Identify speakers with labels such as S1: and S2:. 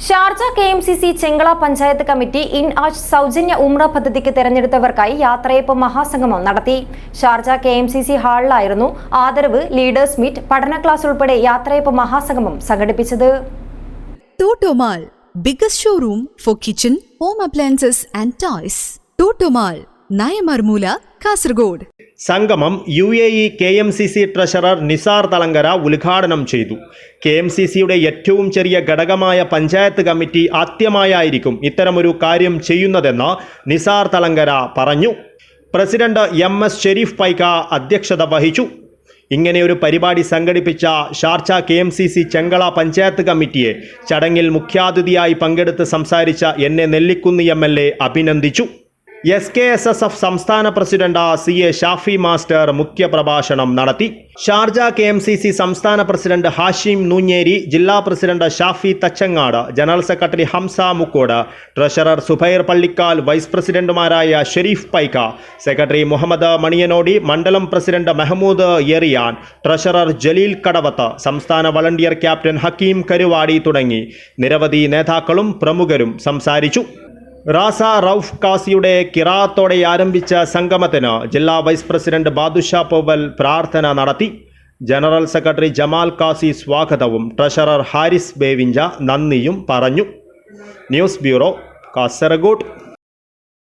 S1: Sharjah K M C C Chengala panchayat committee in ആജ് സൗജന്യ ഉമ്ര പദ്ധതിക്ക് തെരഞ്ഞെടുത്തവർക്കായി യാത്രയപ്പ് മഹാസംഗമം നടത്തി Sharjah K M C C ഹാളിലായിരുന്നു ആദരവ് ലീഡേഴ്സ് മീറ്റ് പഠന ക്ലാസ് ഉൾപ്പെടെ യാത്രയപ്പ് മഹാസംഗമം സംഘടിപ്പിച്ചത്
S2: Totomal, showroom for kitchen home appliances and toys. Totomal, Nayamarmula, Kasaragod.
S3: സംഗമം U A E K M C C treasurer Nisar Thalangara ഉദ്ഘാടനം ചെയ്തു. കെ എം സി സിയുടെ ഏറ്റവും ചെറിയ ഘടകമായ പഞ്ചായത്ത് കമ്മിറ്റി ആദ്യമായായിരിക്കും ഇത്തരമൊരു കാര്യം ചെയ്യുന്നതെന്ന് നിസാർ തലങ്കര പറഞ്ഞു. President M S Sharif Paika അധ്യക്ഷത വഹിച്ചു. ഇങ്ങനെയൊരു പരിപാടി സംഘടിപ്പിച്ച Sharjah K M C C Chengala panchayat കമ്മിറ്റിയെ ചടങ്ങിൽ മുഖ്യാതിഥിയായി പങ്കെടുത്ത് സംസാരിച്ച എന്നെ നെല്ലിക്കുന്ന് എം എൽ എ അഭിനന്ദിച്ചു. S K S S F സംസ്ഥാന president C A Shafi master മുഖ്യപ്രഭാഷണം നടത്തി. Sharjah K M C C സംസ്ഥാന പ്രസിഡന്റ് ഹാഷിം നൂഞ്ഞേരി ജില്ലാ president Shafi Thachangad general secretary Hamsa Mukkod treasurer Zubair Pallikkal vice പ്രസിഡന്റുമാരായ ഷെരീഫ് പൈക്ക സെക്രട്ടറി മുഹമ്മദ് മണിയനോടി മണ്ഡലം president Mahmoud എറിയാൻ treasurer Jaleel കടവത്ത് സംസ്ഥാന വളണ്ടിയർ ക്യാപ്റ്റൻ ഹക്കീം കരുവാടി തുടങ്ങി. നിരവധി നേതാക്കളും പ്രമുഖരും സംസാരിച്ചു. റാസ റൌഫ് കാസിയുടെ കിറാത്തോടെ ആരംഭിച്ച സംഗമത്തിന് ജില്ലാ വൈസ് പ്രസിഡന്റ് ബാദുഷാ പോവൽ പ്രാർത്ഥന നടത്തി. ജനറൽ സെക്രട്ടറി ജമാൽ കാസി സ്വാഗതവും. ട്രഷറർ ഹാരിസ് ബേവിഞ്ച നന്ദിയും പറഞ്ഞു. News bureau Kasaragod.